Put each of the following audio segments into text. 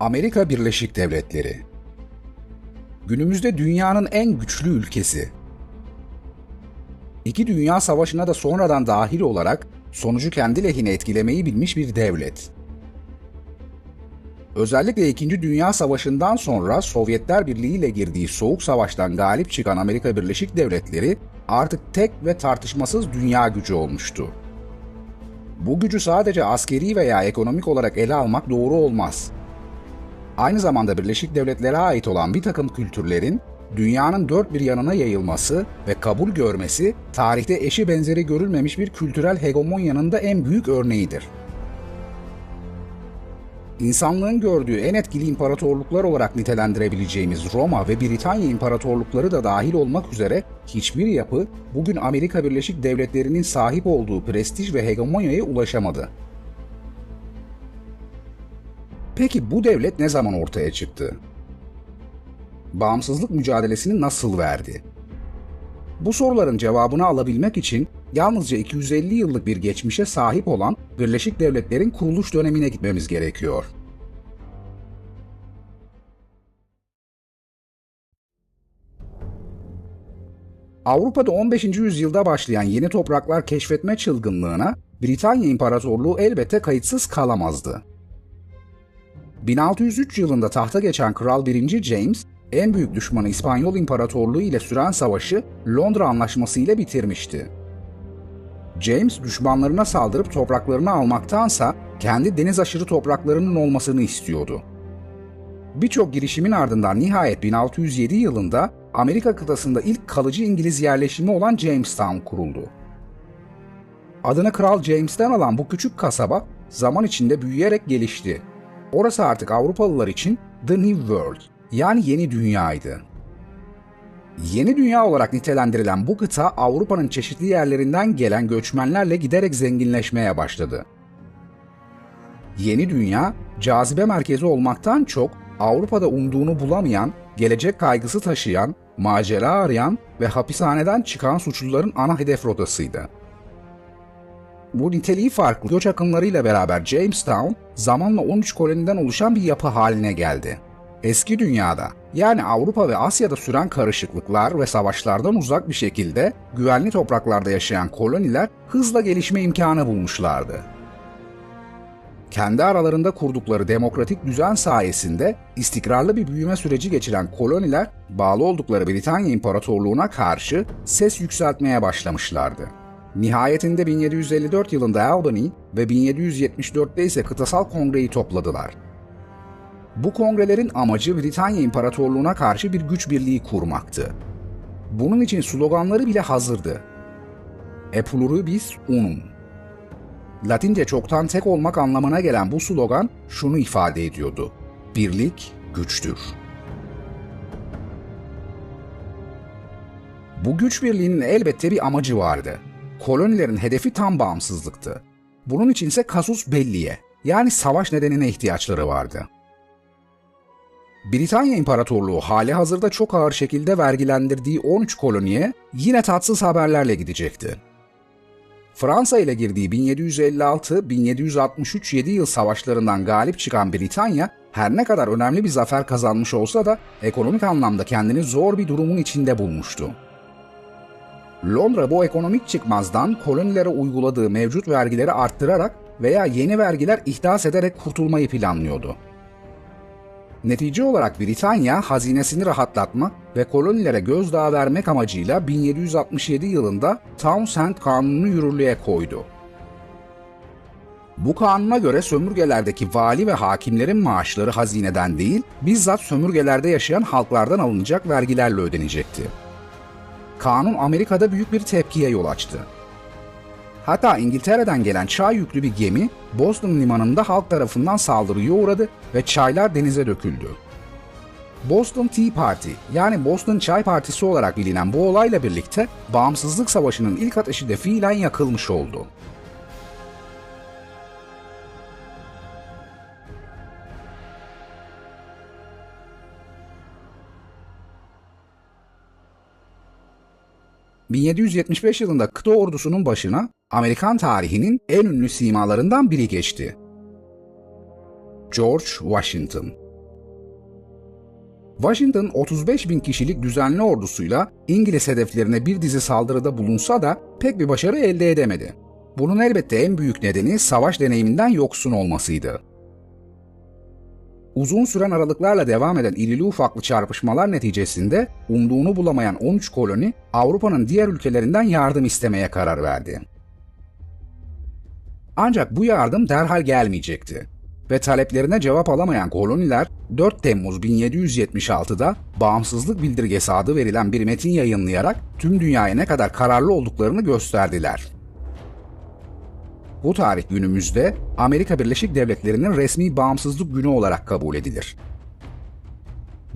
Amerika Birleşik Devletleri Günümüzde dünyanın en güçlü ülkesi. İki Dünya Savaşı'na da sonradan dahil olarak sonucu kendi lehine etkilemeyi bilmiş bir devlet. Özellikle İkinci Dünya Savaşı'ndan sonra Sovyetler Birliği ile girdiği Soğuk Savaş'tan galip çıkan Amerika Birleşik Devletleri artık tek ve tartışmasız dünya gücü olmuştu. Bu gücü sadece askeri veya ekonomik olarak ele almak doğru olmaz. Aynı zamanda Birleşik Devletlere ait olan bir takım kültürlerin dünyanın dört bir yanına yayılması ve kabul görmesi tarihte eşi benzeri görülmemiş bir kültürel hegemonyanın da en büyük örneğidir. İnsanlığın gördüğü en etkili imparatorluklar olarak nitelendirebileceğimiz Roma ve Britanya imparatorlukları da dahil olmak üzere hiçbir yapı bugün Amerika Birleşik Devletleri'nin sahip olduğu prestij ve hegemonyaya ulaşamadı. Peki bu devlet ne zaman ortaya çıktı? Bağımsızlık mücadelesini nasıl verdi? Bu soruların cevabını alabilmek için yalnızca 250 yıllık bir geçmişe sahip olan Birleşik Devletler'in kuruluş dönemine gitmemiz gerekiyor. Avrupa'da 15. yüzyılda başlayan yeni topraklar keşfetme çılgınlığına Britanya İmparatorluğu elbette kayıtsız kalamazdı. 1603 yılında tahta geçen Kral 1. James, en büyük düşmanı İspanyol İmparatorluğu ile süren savaşı Londra Anlaşması ile bitirmişti. James düşmanlarına saldırıp topraklarını almaktansa kendi deniz aşırı topraklarının olmasını istiyordu. Birçok girişimin ardından nihayet 1607 yılında Amerika kıtasında ilk kalıcı İngiliz yerleşimi olan Jamestown kuruldu. Adını Kral James'ten alan bu küçük kasaba zaman içinde büyüyerek gelişti. Orası artık Avrupalılar için The New World yani yeni dünyaydı. Yeni dünya olarak nitelendirilen bu kıta Avrupa'nın çeşitli yerlerinden gelen göçmenlerle giderek zenginleşmeye başladı. Yeni dünya, cazibe merkezi olmaktan çok Avrupa'da umduğunu bulamayan, gelecek kaygısı taşıyan, macera arayan ve hapishaneden çıkan suçluların ana hedef rotasıydı. Bu niteliği farklı göç akımlarıyla beraber Jamestown zamanla 13 koloniden oluşan bir yapı haline geldi. Eski dünyada yani Avrupa ve Asya'da süren karışıklıklar ve savaşlardan uzak bir şekilde güvenli topraklarda yaşayan koloniler hızla gelişme imkanı bulmuşlardı. Kendi aralarında kurdukları demokratik düzen sayesinde istikrarlı bir büyüme süreci geçiren koloniler bağlı oldukları Britanya İmparatorluğu'na karşı ses yükseltmeye başlamışlardı. Nihayetinde 1754 yılında Albany ve 1774'te ise kıtasal kongreyi topladılar. Bu kongrelerin amacı Britanya İmparatorluğu'na karşı bir güç birliği kurmaktı. Bunun için sloganları bile hazırdı. E pluribus unum. Latince çoktan tek olmak anlamına gelen bu slogan şunu ifade ediyordu. Birlik güçtür. Bu güç birliğinin elbette bir amacı vardı. Kolonilerin hedefi tam bağımsızlıktı. Bunun içinse kasus belliye yani savaş nedenine ihtiyaçları vardı. Britanya İmparatorluğu hali hazırda çok ağır şekilde vergilendirdiği 13 koloniye yine tatsız haberlerle gidecekti. Fransa ile girdiği 1756-1763-7 yıl savaşlarından galip çıkan Britanya her ne kadar önemli bir zafer kazanmış olsa da ekonomik anlamda kendini zor bir durumun içinde bulmuştu. Londra bu ekonomik çıkmazdan kolonilere uyguladığı mevcut vergileri arttırarak veya yeni vergiler ihdas ederek kurtulmayı planlıyordu. Netice olarak Britanya hazinesini rahatlatmak ve kolonilere gözdağı vermek amacıyla 1767 yılında Townshend Kanunu yürürlüğe koydu. Bu kanuna göre sömürgelerdeki vali ve hakimlerin maaşları hazineden değil, bizzat sömürgelerde yaşayan halklardan alınacak vergilerle ödenecekti. Kanun Amerika'da büyük bir tepkiye yol açtı. Hatta İngiltere'den gelen çay yüklü bir gemi Boston limanında halk tarafından saldırıya uğradı ve çaylar denize döküldü. Boston Tea Party yani Boston Çay Partisi olarak bilinen bu olayla birlikte Bağımsızlık Savaşı'nın ilk ateşi de fiilen yakılmış oldu. ...1775 yılında kıta ordusunun başına Amerikan tarihinin en ünlü simalarından biri geçti. George Washington Washington 35 bin kişilik düzenli ordusuyla İngiliz hedeflerine bir dizi saldırıda bulunsa da pek bir başarı elde edemedi. Bunun elbette en büyük nedeni savaş deneyiminden yoksun olmasıydı. Uzun süren aralıklarla devam eden irili ufaklı çarpışmalar neticesinde umduğunu bulamayan 13 koloni Avrupa'nın diğer ülkelerinden yardım istemeye karar verdi. Ancak bu yardım derhal gelmeyecekti ve taleplerine cevap alamayan koloniler 4 Temmuz 1776'da bağımsızlık bildirgesi adı verilen bir metin yayınlayarak tüm dünyaya ne kadar kararlı olduklarını gösterdiler. Bu tarih günümüzde Amerika Birleşik Devletleri'nin resmi bağımsızlık günü olarak kabul edilir.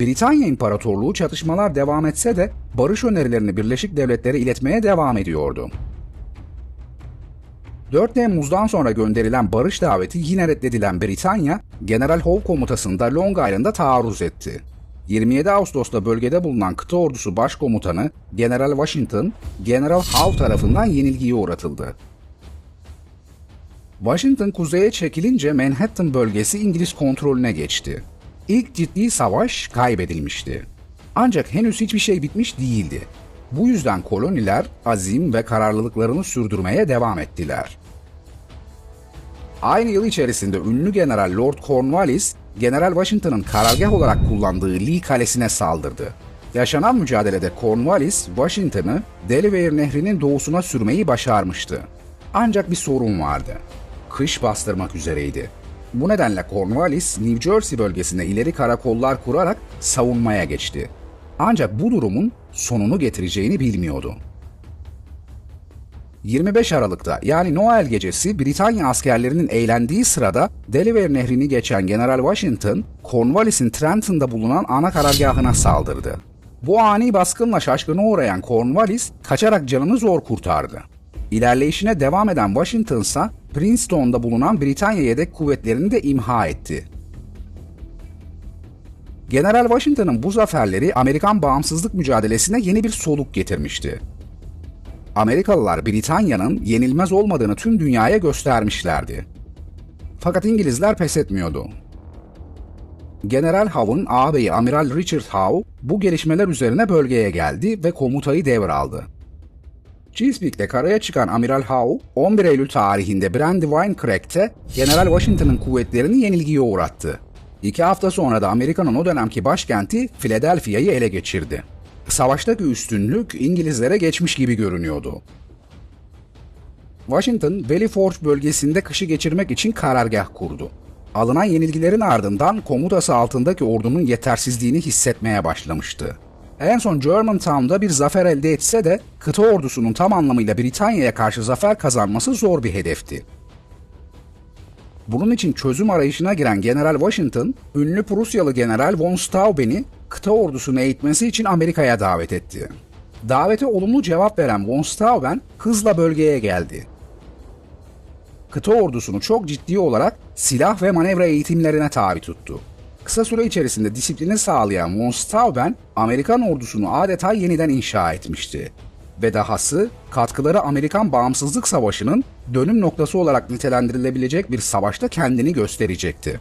Britanya İmparatorluğu çatışmalar devam etse de barış önerilerini Birleşik Devletlere iletmeye devam ediyordu. 4 Temmuz'dan sonra gönderilen barış daveti yine reddedilen Britanya, General Howe komutasında Long Island'a taarruz etti. 27 Ağustos'ta bölgede bulunan kıta ordusu başkomutanı General Washington, General Howe tarafından yenilgiye uğratıldı. Washington kuzeye çekilince Manhattan bölgesi İngiliz kontrolüne geçti. İlk ciddi savaş kaybedilmişti. Ancak henüz hiçbir şey bitmiş değildi. Bu yüzden koloniler azim ve kararlılıklarını sürdürmeye devam ettiler. Aynı yıl içerisinde ünlü General Lord Cornwallis, General Washington'ın karargah olarak kullandığı Lee Kalesi'ne saldırdı. Yaşanan mücadelede Cornwallis, Washington'ı Delaware Nehri'nin doğusuna sürmeyi başarmıştı. Ancak bir sorun vardı. Kış bastırmak üzereydi. Bu nedenle Cornwallis, New Jersey bölgesine ileri karakollar kurarak savunmaya geçti. Ancak bu durumun sonunu getireceğini bilmiyordu. 25 Aralık'ta yani Noel gecesi Britanya askerlerinin eğlendiği sırada Delaware Nehri'ni geçen General Washington, Cornwallis'in Trenton'da bulunan ana karargahına saldırdı. Bu ani baskınla şaşkına uğrayan Cornwallis kaçarak canını zor kurtardı. İlerleyişine devam eden Washington ise Princeton'da bulunan Britanya yedek kuvvetlerini de imha etti. General Washington'ın bu zaferleri Amerikan bağımsızlık mücadelesine yeni bir soluk getirmişti. Amerikalılar Britanya'nın yenilmez olmadığını tüm dünyaya göstermişlerdi. Fakat İngilizler pes etmiyordu. General Howe'un ağabeyi Amiral Richard Howe bu gelişmeler üzerine bölgeye geldi ve komutayı devraldı. Chesapeake'de karaya çıkan Amiral Howe, 11 Eylül tarihinde Brandywine Creek'te General Washington'ın kuvvetlerini yenilgiye uğrattı. İki hafta sonra da Amerika'nın o dönemki başkenti Philadelphia'yı ele geçirdi. Savaştaki üstünlük İngilizlere geçmiş gibi görünüyordu. Washington, Valley Forge bölgesinde kışı geçirmek için karargah kurdu. Alınan yenilgilerin ardından komutası altındaki ordunun yetersizliğini hissetmeye başlamıştı. En son Germantown'da bir zafer elde etse de kıta ordusunun tam anlamıyla Britanya'ya karşı zafer kazanması zor bir hedefti. Bunun için çözüm arayışına giren General Washington, ünlü Prusyalı General von Stauben'i kıta ordusunu eğitmesi için Amerika'ya davet etti. Davete olumlu cevap veren von Stauben hızla bölgeye geldi. Kıta ordusunu çok ciddi olarak silah ve manevra eğitimlerine tabi tuttu. Kısa süre içerisinde disiplini sağlayan von Stauben, Amerikan ordusunu adeta yeniden inşa etmişti. Ve dahası katkıları Amerikan Bağımsızlık Savaşı'nın dönüm noktası olarak nitelendirilebilecek bir savaşta kendini gösterecekti.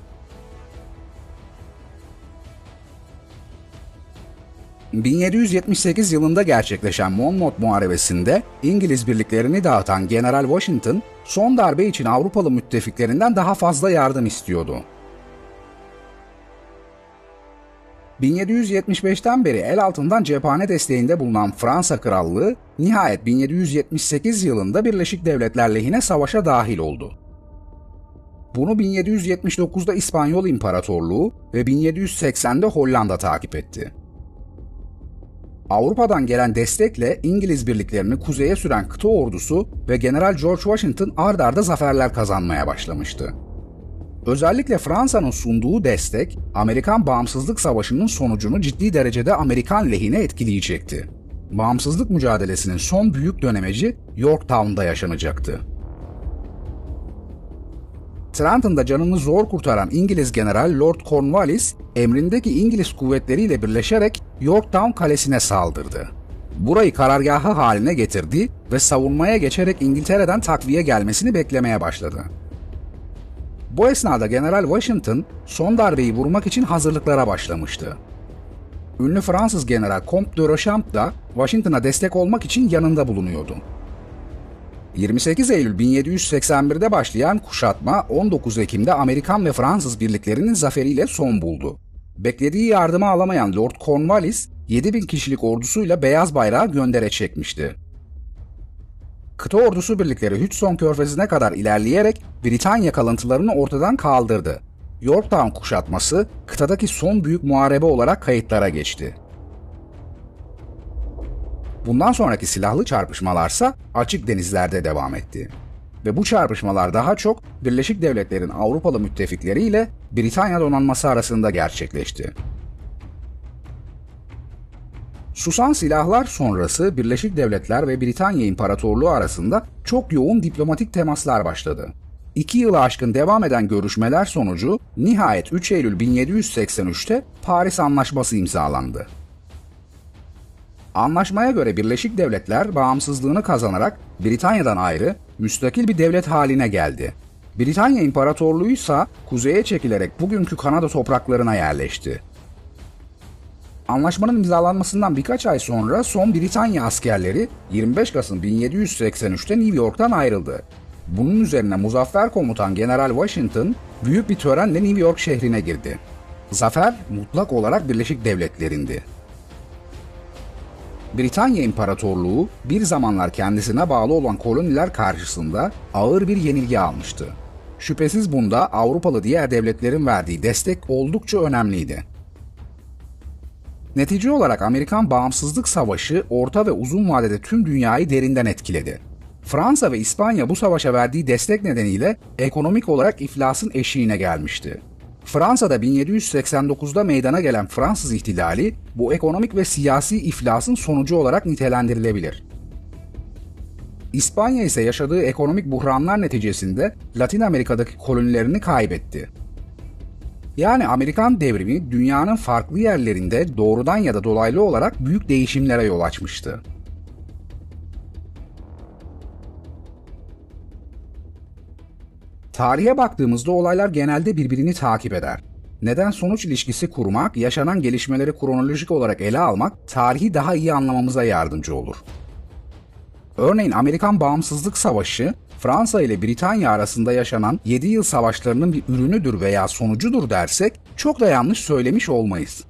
1778 yılında gerçekleşen Monmouth Muharebesi'nde İngiliz birliklerini dağıtan General Washington, son darbe için Avrupalı müttefiklerinden daha fazla yardım istiyordu. 1775'ten beri el altından cephane desteğinde bulunan Fransa Krallığı, nihayet 1778 yılında Birleşik Devletler lehine savaşa dahil oldu. Bunu 1779'da İspanyol İmparatorluğu ve 1780'de Hollanda takip etti. Avrupa'dan gelen destekle İngiliz birliklerini kuzeye süren kıta ordusu ve General George Washington ard arda zaferler kazanmaya başlamıştı. Özellikle Fransa'nın sunduğu destek, Amerikan Bağımsızlık Savaşı'nın sonucunu ciddi derecede Amerikan lehine etkileyecekti. Bağımsızlık mücadelesinin son büyük dönemeci Yorktown'da yaşanacaktı. Trenton'da canını zor kurtaran İngiliz General Lord Cornwallis, emrindeki İngiliz kuvvetleriyle birleşerek Yorktown kalesine saldırdı. Burayı karargahı haline getirdi ve savunmaya geçerek İngiltere'den takviye gelmesini beklemeye başladı. Bu esnada General Washington son darbeyi vurmak için hazırlıklara başlamıştı. ünlü Fransız General Comte de Rochamp da Washington'a destek olmak için yanında bulunuyordu. 28 Eylül 1781'de başlayan kuşatma 19 Ekim'de Amerikan ve Fransız birliklerinin zaferiyle son buldu. Beklediği yardımı alamayan Lord Cornwallis 7000 kişilik ordusuyla beyaz bayrağı göndere çekmişti. Kıta ordusu birlikleri Hudson körfezine kadar ilerleyerek Britanya kalıntılarını ortadan kaldırdı. Yorktown kuşatması kıtadaki son büyük muharebe olarak kayıtlara geçti. Bundan sonraki silahlı çarpışmalarsa açık denizlerde devam etti. Ve bu çarpışmalar daha çok Birleşik Devletler'in Avrupalı müttefikleri ile Britanya donanması arasında gerçekleşti. Susan silahlar sonrası Birleşik Devletler ve Britanya İmparatorluğu arasında çok yoğun diplomatik temaslar başladı. İki yılı aşkın devam eden görüşmeler sonucu nihayet 3 Eylül 1783'te Paris Anlaşması imzalandı. Anlaşmaya göre Birleşik Devletler bağımsızlığını kazanarak Britanya'dan ayrı müstakil bir devlet haline geldi. Britanya İmparatorluğu ise kuzeye çekilerek bugünkü Kanada topraklarına yerleşti. Anlaşmanın imzalanmasından birkaç ay sonra son Britanya askerleri 25 Kasım 1783'te New York'tan ayrıldı. Bunun üzerine Muzaffer Komutan General Washington büyük bir törenle New York şehrine girdi. Zafer mutlak olarak Birleşik Devletler'indi. Britanya İmparatorluğu bir zamanlar kendisine bağlı olan koloniler karşısında ağır bir yenilgi almıştı. Şüphesiz bunda Avrupalı diğer devletlerin verdiği destek oldukça önemliydi. Netice olarak Amerikan Bağımsızlık Savaşı orta ve uzun vadede tüm dünyayı derinden etkiledi. Fransa ve İspanya bu savaşa verdiği destek nedeniyle ekonomik olarak iflasın eşiğine gelmişti. Fransa'da 1789'da meydana gelen Fransız ihtilali bu ekonomik ve siyasi iflasın sonucu olarak nitelendirilebilir. İspanya ise yaşadığı ekonomik buhranlar neticesinde Latin Amerika'daki kolonilerini kaybetti. Yani Amerikan devrimi dünyanın farklı yerlerinde doğrudan ya da dolaylı olarak büyük değişimlere yol açmıştı. Tarihe baktığımızda olaylar genelde birbirini takip eder. Neden sonuç ilişkisi kurmak, yaşanan gelişmeleri kronolojik olarak ele almak tarihi daha iyi anlamamıza yardımcı olur. Örneğin Amerikan Bağımsızlık Savaşı, Fransa ile Britanya arasında yaşanan 7 yıl savaşlarının bir ürünüdür veya sonucudur dersek çok da yanlış söylemiş olmayız.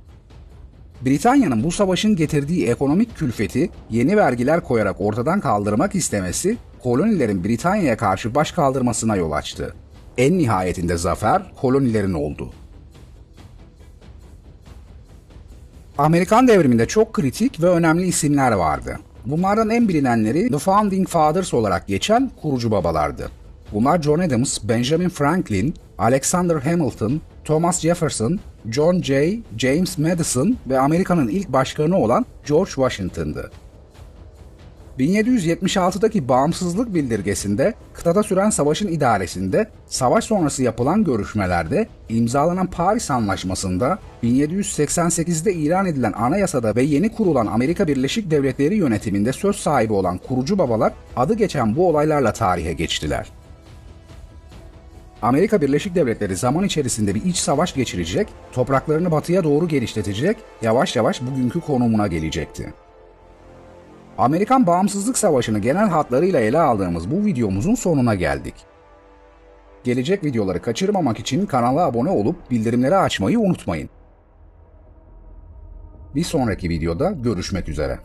Britanya'nın bu savaşın getirdiği ekonomik külfeti yeni vergiler koyarak ortadan kaldırmak istemesi kolonilerin Britanya'ya karşı baş kaldırmasına yol açtı. En nihayetinde zafer kolonilerin oldu. Amerikan devriminde çok kritik ve önemli isimler vardı. Bunlardan en bilinenleri The Founding Fathers olarak geçen kurucu babalardı. Bunlar John Adams, Benjamin Franklin, Alexander Hamilton, Thomas Jefferson, John Jay, James Madison ve Amerika'nın ilk başkanı olan George Washington'dı. 1776'daki bağımsızlık bildirgesinde kıtada süren savaşın idaresinde savaş sonrası yapılan görüşmelerde imzalanan Paris Anlaşması'nda 1788'de ilan edilen anayasada ve yeni kurulan Amerika Birleşik Devletleri yönetiminde söz sahibi olan kurucu babalar adı geçen bu olaylarla tarihe geçtiler. Amerika Birleşik Devletleri zaman içerisinde bir iç savaş geçirecek, topraklarını batıya doğru genişletecek, yavaş yavaş bugünkü konumuna gelecekti. Amerikan Bağımsızlık Savaşı'nı genel hatlarıyla ele aldığımız bu videomuzun sonuna geldik. Gelecek videoları kaçırmamak için kanala abone olup bildirimleri açmayı unutmayın. Bir sonraki videoda görüşmek üzere.